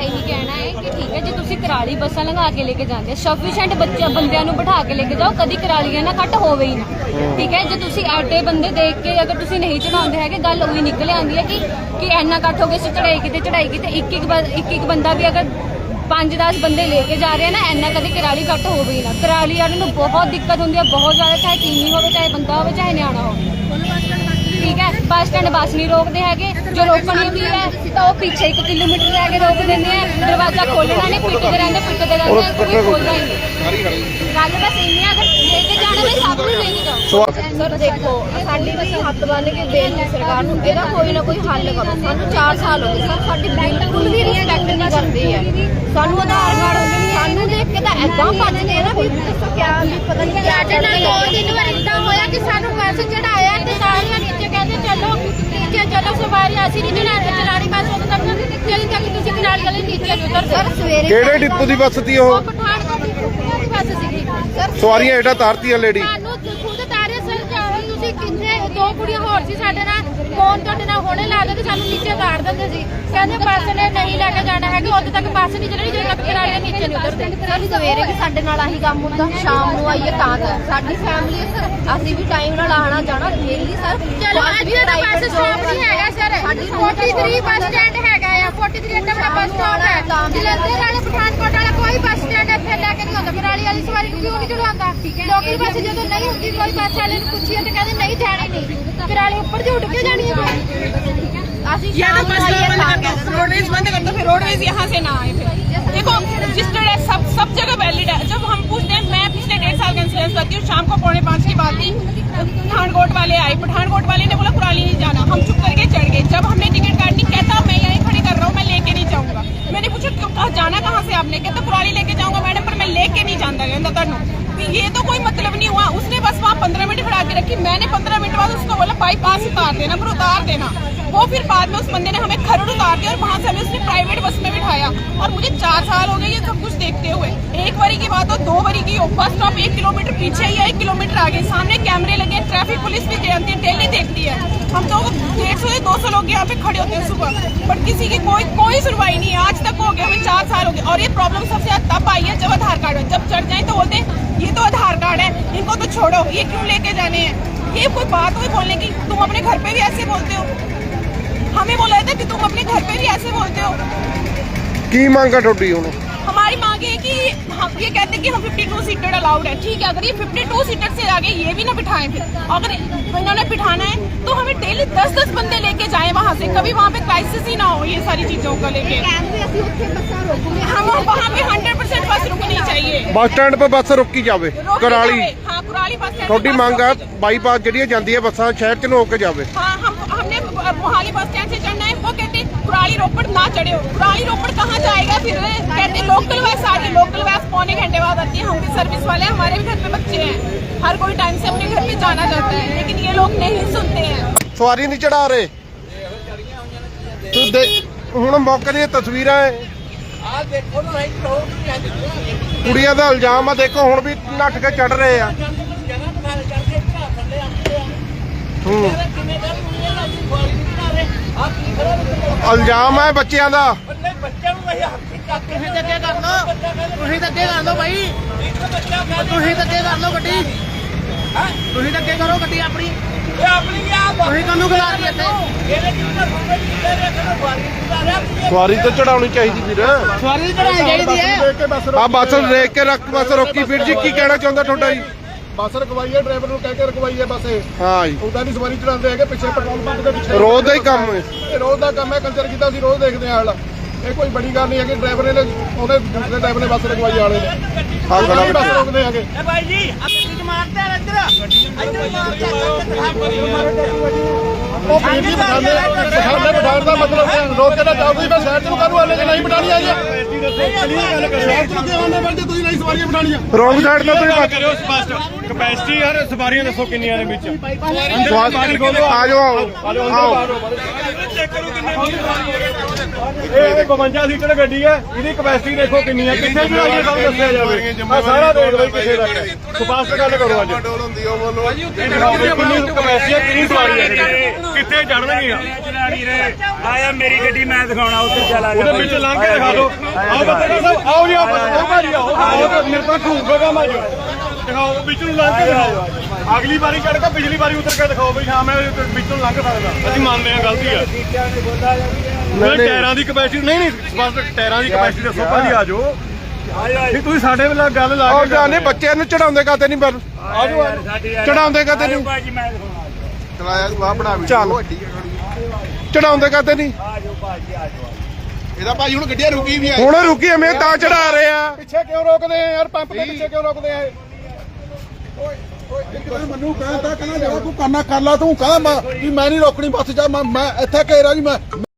ਇਹੀ ਕਹਿਣਾ ਹੈ ਕਿ ਠੀਕ ਹੈ ਜੇ ਤੁਸੀਂ ਕਰਾਲੀ ਬੱਸਾਂ ਲੰਘਾ ਕੇ ਲੈ ਕੇ ਜਾਂਦੇ ਸਫੀਸ਼ੀਐਂਟ ਬੱਚਾ ਬੰਦਿਆਂ ਨੂੰ ਬਿਠਾ ਕੇ ਲੈ ਕੇ ਜਾਓ ਕਦੀ ਕਰਾਲੀਆਂ ਨਾ ਕੱਟ ਹੋਵੇ ਹੀ ਨਾ। ਠੀਕ ਹੈ ਜੇ ਤੁਸੀਂ ਐਡੇ ਬੰਦੇ ਦੇਖ ਕੇ ਅਗਰ ਤੁਸੀਂ ਨਹੀਂ ਚੜਾਉਂਦੇ ਹੈਗੇ ਗੱਲ ਉਹੀ ਨਿਕਲ ਆਉਂਦੀ ਹੈ ਕਿ ਕਿ ਇੰਨਾ ਕੱਟ ਹੋ ਗਿਆ ਸੀ ਚੜਾਈ ਕਿਤੇ ਚੜਾਈ ਕਿਤੇ ਇੱਕ ਇੱਕ ਇੱਕ ਇੱਕ ਬੰਦਾ ਵੀ ਅਗਰ 5-10 ਬੰਦੇ ਲੈ ਕੇ ਜਾ ਰਹੇ ਨਾ ਇੰਨਾ ਕਦੀ ਕਰਾਲੀ ਕੱਟ ਹੋਵੇ ਹੀ ਨਾ। ਕਰਾਲੀ ਵਾਲਿਆਂ ਨੂੰ ਬਹੁਤ ਦਿੱਕਤ ਹੁੰਦੀ ਹੈ ਬਹੁਤ ਜ਼ਿਆਦਾ ਚਾਹੇ ਚੀਨੀ ਹੋਵੇ ਚਾਹੇ ਬੰਦਾ ਹੋਵੇ ਚਾਹੇ ਨਿਆਣਾ ਹੋਵੇ। ਠੀਕ ਹੈ ਬੱਸ ਸਟੈਂਡ ਬੱਸ ਨਹੀਂ ਰੋਕਦੇ ਹੈਗੇ ਜੋ ਰੋਕਣੀ ਹੁੰਦੀ ਹੈ ਤਾਂ ਉਹ ਪਿੱਛੇ 1 ਕਿਲੋਮੀਟਰ ਰਹਿ ਕੇ ਰੋਕ ਦਿੰਦੇ ਆ। ਦਰਵਾਜ਼ਾ ਖੋਲਣਾ ਨਹੀਂ ਪਿੱਟਦੇ ਰਹਿੰਦੇ ਪਿੱਟਦੇ ਰਹਿੰਦੇ ਕੋਈ ਖੋਲਦਾ ਹੀ ਨਹੀਂ। ਗੱਲ ਬਸ ਇੰਨੀ ਆ, ਅਗਰ ਲੈ ਕੇ ਜਾਣਾ ਵੀ ਸਭ ਨੂੰ ਲੈ ਕੇ ਜਾਓ ਸਰ ਦੇਖੋ ਸਾਡੀ ਵੀ ਹੱਥ ਬੰਨ ਕੇ ਬੇਨਤੀ ਸਰਕਾਰ ਨੂੰ ਇਹਦਾ ਕੋਈ ਨਾ ਕੋਈ ਹੱਲ ਕਰੋ। ਸਾਨੂੰ 4 ਸਾਲ ਹੋ ਗਏ ਸਰ ਸਾਡੀ ਬਿਲਕੁਲ ਵੀ ਰਿਸਪੈਕਟ ਨਹੀਂ ਕਰਦੇ ਆ। ਸਾਨੂੰ ਆਧਾਰ ਕਾਰਡ ਸਾਨੂੰ ਦੇਖ ਕੇ ਤਾਂ ਐਦਾਂ ਭੱਜਦੇ ਆ ਨਾ ਵੀ ਦੱਸੋ ਕਿਆ ਵੀ ਪਤਾ ਨਹੀਂ ਕਿਆ ਨਾਲ ਕਰਦੇ ਦੋ ਦਿਨ ਵਾਰ ਇਦਾਂ ਹੋਇਆ ਕਿ ਸਾਨੂੰ ਬੱਸ ਚੜਾਇਆ ਤੇ ਸਾਰੀਆਂ ਨੀਚੇ ਕਹਿੰਦੇ ਚਲੋ ਨੀਚੇ ਚਲੋ ਸਵਾਰੀ ਅਸੀਂ ਨਹੀਂ ਚੜਾਣੀ ਚਲਾਣੀ ਬੱਸ ਉਦੋਂ ਤੱਕ ਜਦੋਂ ਤੱਕ ਤੁਸੀਂ ਕਿਨਾਰੇ ਵਾਲੇ ਨੀਚੇ ਨਹੀਂ ਉਤਰਦੇ ਸਰ ਸਵੇਰੇ ਕਿਹੜੇ ਡਿਪੂ ਦੀ ਬੱਸ ਸੀ ਉਹ? ਉਹ ਪਠਾਨਕੋਟ ਦੀ ਕੁੱਕੀਆਂ ਦੀ ਬੱਸ ਸੀਗੀ। ਸਰ ਸਵਾਰੀਆਂ ਏਡਾ ਤਾਰਤੀਆਂ ਲੇਡੀ ਸਾਨੂੰ ਖੁਦ ਤਾਰੇ ਸਰ ਜਾਓ ਤੁਸੀਂ ਕਿੰਨੇ ਦੋ ਕੁੜੀਆਂ ਹੋਰ ਸੀ ਸਾਡੇ ਨਾਲ ਫੋਨ ਤੁਹਾਡੇ ਨਾਲ ਹੁਣੇ ਲਾ ਕੇ ਤੇ ਸਾਨੂੰ ਨੀਚੇ ਤਾਰ ਦਿੰਦੇ ਸੀ। ਕਹਿੰਦੇ ਬੱਸ ਨੇ ਨਹੀਂ ਲੈ ਕੇ ਜਾਣਾ ਹੈਗਾ ਉਦੋਂ ਤੱਕ ਬੱਸ ਨਹੀਂ ਚੱਲਣੀ ਜਦੋਂ ਤੱਕ ਕਿਨਾਰੇ ਦੇ ਨੀਚੇ ਨਹੀਂ ਉਤਰਦੇ। ਸਰ ਸਵੇਰੇ ਵੀ ਸਾਡੇ ਨਾਲ ਆਹੀ ਕੰਮ ਹੁੰਦਾ ਸ਼ਾਮ ਨੂੰ ਆਈਏ ਤਾਂ ਤਾਂ। ਸਾਡੀ ਫੈਮਿਲੀ ਸਰ ਅਸੀਂ ਵੀ ਟਾਈਮ ਨਾਲ ਆਣਾ ਜਾਣਾ ਡੇਲੀ ਸਰ। ਚਲੋ ਅੱਜ ਦਾ ਬੱਸ 43 ਬੱਸ ਸਟੈਂਡ ਹੈਗਾ ਆ 43 ਅੱਡਾ ਬੜਾ ਬੱਸ ਸਟਾਪ ਹੈ ਜਲੰਧਰ ਵਾਲੇ ਪਠਾਨਕੋਟ ਵਾਲਾ ਕੋਈ ਬੱਸ ਸਟੈਂਡ ਇੱਥੇ ਲੈ ਕੇ ਨਹੀਂ ਆਉਂਦਾ ਕਰਾਲੀ ਵਾਲੀ ਸਵਾਰੀ ਨੂੰ ਕਿਉਂ ਨਹੀਂ ਚੜਾਉਂਦਾ ਲੋਕਲ ਬੱਸ ਜਦੋਂ ਨਹੀਂ ਹੁੰਦੀ ਕੋਈ ਬੱਸ ਵਾਲੇ ਨੂੰ ਪੁੱਛੀਏ ਤੇ ਕਹਿੰਦੇ ਨਹੀਂ ਜਾਣੀ ਨਹੀਂ ਕਰਾਲੀ ਉੱਪਰ ਦੀ ਉੱਡ ਕੇ ਜਾਣੀ ਹੈ ਅਸੀਂ या तो ਸ਼ਾਮ ਨੂੰ बस ਆਈਏ बंद ਤਾਂ कर दो रोडवेज बंद कर दो फिर रोडवेज यहाँ से ना आए फिर देखो रजिस्टर्ड है सब सब जगह वैलिड है जब हम पूछते हैं मैं पिछले डेढ़ साल का इंश्योरेंस करती हूँ शाम को पौने पाँच की बात थी पठानकोट वाले आए पठानकोट वाले ने बोला कुराली नहीं जाना हम चुप करके चढ़ गए जब हमने पंद्रह मिनट बाद उसको बोला बाईपास उतार देना फिर उतार देना। वो फिर बाद में उस बंदे ने हमें खरड़ उतार दिया और वहाँ से हमें उसने प्राइवेट बस में बिठाया। और मुझे चार साल हो गए ये सब कुछ देखते हुए। एक बारी की बात हो दो बारी की हो बस स्टॉप एक किलोमीटर पीछे है एक किलोमीटर आगे। सामने कैमरे लगे हैं, ट्रैफ़िक पुलिस भी जानती है डेली देखती है। हम तो डेढ़ सौ या दो सौ लोग यहाँ पे खड़े होते हैं सुबह। बट किसी की कोई कोई सुनवाई नहीं आज तक हो गया हमें चार साल हो गए। और ये प्रॉब्लम सबसे ज़्यादा तब आई है जब आधार कार्ड जब चढ़ जाए तो बोलते हैं, ये तो आधार कार्ड है इनको तो छोड़ो ये क्यों लेके जाने हैं? ये कोई बात हुई बोलने की तुम अपने घर पे भी ऐसे बोलते हो। हमें बोला था कि तुम अपने घर पे भी ऐसे बोलते हो। की मांग का टोटी उन्होंने? हमारी मांग है कि हम ये कहते हैं कि हम 52 सीटर अलाउड है ठीक है? अगर ये 52 सीटर से आगे ये भी ना बिठाए फिर। अगर इन्होंने बिठाना है तो हमें डेली 10-10 बंदे लेके जाए वहाँ से। कभी वहाँ पे क्राइसिस ही ना हो ये सारी चीज़ों को लेके। हम वहाँ पे 100 परसेंट बस रुकनी चाहिए। बस स्टैंड पे बस रुकी जाए कराली। कुराली बस स्टैंड पे ਤੁਹਾਡੀ बस ਮੰਗ ਆ रोकी- ਬਾਈਪਾਸ ਜਿਹੜੀਆਂ ਜਾਂਦੀਆਂ ਬੱਸਾਂ ਸ਼ਹਿਰ 'ਚ ਨੂੰ ਹੋ ਕੇ ਜਾਵੇ हाँ हम हमने मोहाली बस स्टैंड से चढ़ना है वो कहते कुराली रोपड़ ना चढ़े हो कुराली रोपड़ कहाँ जाएगा फिर कहते लोकल बस आ रही लोकल बस पौने घंटे बाद आती है हम भी सर्विस वाले हैं हमारे भी घर पे बच्चे हैं हर कोई टाइम से अपने घर पे जाना चाहता है लेकिन ये लोग नहीं सुनते हैं ਸਵਾਰੀ ਨਹੀਂ ਚੜਾ ਰਹੇ ਤੂੰ ਦੇਖ ਹੁਣ ਮੌਕੇ ਦੀਆਂ ਤਸਵੀਰਾਂ ਹੈ ਕੁੜੀਆਂ ਦਾ ਇਲਜ਼ਾਮ ਆ ਦੇਖੋ ਹੁਣ ਵੀ ਨੱਠ ਕੇ ਚੜ ਰਹੇ ਆ ਹੂੰ ਇਲਜ਼ਾਮ ਹੈ ਬੱਚਿਆਂ ਦਾ। ਤੁਸੀਂ ਧੱਕੇ ਕਰ ਲਓ। ਤੁਸੀਂ ਧੱਕੇ ਕਰ ਲਓ ਭਾਈ ਤੁਸੀਂ ਧੱਕੇ ਕਰ ਲਓ ਗੱਡੀ। ਤੁਸੀਂ ਧੱਕੇ ਕਰੋ ਗੱਡੀ ਆਪਣੀ। ਤੁਸੀਂ ਕਾਨੂੰ ਖਿਲਾ ਰਹੀ ਇੱਥੇ? ਸਵਾਰੀ ਤਾਂ ਚੜਾਉਣੀ ਚਾਹੀਦੀ ਵੀਰ ਸਵਾਰੀ ਚੜਾਈ ਚਾਹੀਦੀ ਹੈ। ਆ ਬੱਸ ਦੇਖ ਕੇ ਰੱਖ ਬੱਸ ਰੋਕੀ। ਵੀਰ ਜੀ ਕੀ ਕਹਿਣਾ ਚਾਹੁੰਦਾ ਤੁਹਾਡਾ ਜੀ? ਬੱਸ ਰਕਵਾਈ ਹੈ ਡਰਾਈਵਰ ਨੂੰ ਕਹਿ ਕੇ ਰਕਵਾਈ ਹੈ ਬੱਸ ਇਹ। ਹਾਂ ਜੀ। ਉਹਦਾ ਨਹੀਂ ਸਵਾਰੀ ਚੜਾਉਂਦੇ ਹੈਗੇ ਪਿੱਛੇ ਪੈਟਰੋਲ ਪੰਪ ਦੇ ਪਿੱਛੇ। ਰੋਜ਼ ਦਾ ਹੀ ਕੰਮ ਹੈ। ਇਹ ਰੋਜ਼ ਦਾ ਕੰਮ ਹੈ ਕਲਚਰ ਕੀਤਾ ਸੀ ਰੋਜ਼ ਦੇਖਦੇ ਆਂ ਹਾਲ ਇਹ ਕੋਈ ਬੜੀ ਗੱਲ ਨਹੀਂ ਹੈਗੀ ਡਰਾਈਵਰ ਨੇ ਉਹਨੇ ਦੂਸਰੇ ਡਰਾਈਵਰ ਨੇ ਬੱਸ ਰੁਕਵਾਈ ਆਲੇ ਨੇ ਹਾਂ ਬੱਸ ਰੋਕਦੇ ਹੈਗੇ ਇਹ ਭਾਈ ਜੀ ਆ ਗੱਡੀ ਚ ਮਾਰਦੇ ਆ ਇੱਧਰ ਮਾਰਦੇ ਆ ਉਹ ਬੀਬੀ ਬਠਾਣੇ ਬਠਾਣੇ ਬਠਾਣ ਦਾ ਮਤਲਬ ਹੈ ਰੋਕ ਕੇ ਨਾ ਮੈਂ ਸਾਈਡ ਤੋਂ ਕਰੂ ਆਲੇ ਕਿ ਨਹੀਂ ਬਟਾਣੀ ਆਈ ਆ ਸਾਈਡ ਤੋਂ ਕਿਉਂ ਆਉਂਦੇ ਬੰਦੇ ਤੁਸੀਂ ਨਹੀਂ ਸਵਾਰੀਆਂ ਬਟਾਣੀਆਂ ਰੋਂਗ ਸਾਈਡ ਤੋਂ ਤੁਸੀਂ ਬਾਤ ਕਪੈਸਿਟੀ ਯਾਰ ਸਵਾਰੀਆਂ ਦੱਸੋ ਕਿੰਨੀਆਂ ਨੇ ਵਿੱਚ ਚੈੱਕ ਕਰੋ ਕਿੰਨੇ ਇਹ 52 ਸੀਟਰ ਗੱਡੀ ਹੈ ਇਹਦੀ ਕਪੈਸਿਟੀ ਦੇਖੋ ਕਿੰਨੀ ਹੈ ਕਿੱਥੇ ਚੜਾਈਏ ਸਾਨੂੰ ਦੱਸਿਆ ਜਾਵੇ। ਆ ਸਾਰਾ ਦੇਖ ਲਓ ਕਿੱਥੇ ਤੱਕ ਹੈ ਸਪਸ਼ਟ ਗੱਲ ਕਰੋ ਅੱਜ। ਡੋਲ ਹੁੰਦੀ ਉਹ ਬੋਲੋ ਵੀ ਕਿੰਨੀ ਕਪੈਸਿਟੀ ਹੈ ਕਿੰਨੀ ਸਵਾਰੀ ਹੈ ਕਿੱਥੇ ਚੜਨਗੀਆਂ ਚਲਾਣੀ ਰੇ ਆਇਆ ਮੇਰੀ ਗੱਡੀ ਮੈਂ ਦਿਖਾਉਣਾ ਉੱਥੇ ਚਲਾ ਉਹਦੇ ਵਿੱਚ ਲੰਘ ਕੇ ਦਿਖਾ ਦਿਓ। ਆਓ ਬੱਤੇ ਸਾਹਿਬ ਆਓ ਜੀ ਆਓ ਭਾਜੀ ਆਓ ਆਓ ਤੇ ਮੇਰੇ ਤੋਂ ਢੂੰਗੇਗਾ ਮੈਂ ਜੋ ਦਿਖਾਓ ਵਿੱਚ ਨੂੰ ਲੰਘ ਕੇ ਦਿਖਾਓ। ਅਗਲੀ ਵਾਰੀ ਚੜ ਕੇ ਪਿਛਲੀ ਵਾਰੀ ਉਤਰ ਕੇ ਦਿਖਾਓ ਵੀ ਹਾਂ ਮੈਂ ਵਿੱਚ ਨੂੰ ਲੰਘ ਸਕਦਾ ਅਸੀਂ ਮੰਨਦੇ ਹਾਂ ਗਲਤੀ ਹੈ ਮੈਂ ਟਾਇਰਾਂ ਦੀ ਕਪੈਸਿਟੀ ਨਹੀਂ ਨਹੀਂ ਸਪਸ਼ਟ ਟਾਇਰਾਂ ਦੀ ਕਪੈਸਿਟੀ ਦੱਸੋ ਭਾਜੀ ਆ ਜਾਓ। ਨਹੀਂ ਤੁਸੀਂ ਸਾਡੇ ਨਾਲ ਗੱਲ ਲਾ ਕੇ ਜਾਨੇ ਬੱਚਿਆਂ ਨੂੰ ਚੜਾਉਂਦੇ ਕਾਤੇ ਨਹੀਂ ਪਰ ਆਜੋ ਚੜਾਉਂਦੇ ਕਾਤੇ ਨਹੀਂ? ਬਾਜੀ ਮੈਂ ਦਿਖਾਉਣਾ। ਚਲਾਇਆ ਤੂੰ ਆ ਬਣਾ ਵੀ। ਚੱਲ। ਚੜਾਉਂਦੇ ਕਾਤੇ ਨਹੀਂ? ਆਜੋ ਬਾਜੀ ਆਜੋ ਇਹਦਾ ਭਾਈ ਹੁਣ ਗੱਡੀਆਂ ਰੁਕੀ ਵੀ ਆਈ ਹੁਣ ਰੁਕੀ ਐਵੇਂ ਤਾਂ ਚੜਾ ਰਹੇ। ਆ ਪਿੱਛੇ ਕਿਉਂ ਰੋਕਦੇ ਆ ਯਾਰ? ਪੰਪ ਦੇ ਪਿੱਛੇ ਕਿਉਂ ਰੋਕਦੇ ਆ ਮੈਨੂੰ ਕਹਿੰਦਾ ਕਹਿੰਦਾ ਜਿਹੜਾ ਤੂੰ ਕਰਨਾ ਕਰ ਲਾ, ਤੂੰ ਕਹਿੰਦਾ ਮੈਂ ਵੀ ਮੈਂ ਨਹੀਂ ਰੋਕਣੀ ਬੱਸ, ਜਾ ਮੈਂ ਮੈਂ ਇੱਥੇ ਘੇਰਾ ਨਹੀਂ, ਮੈਂ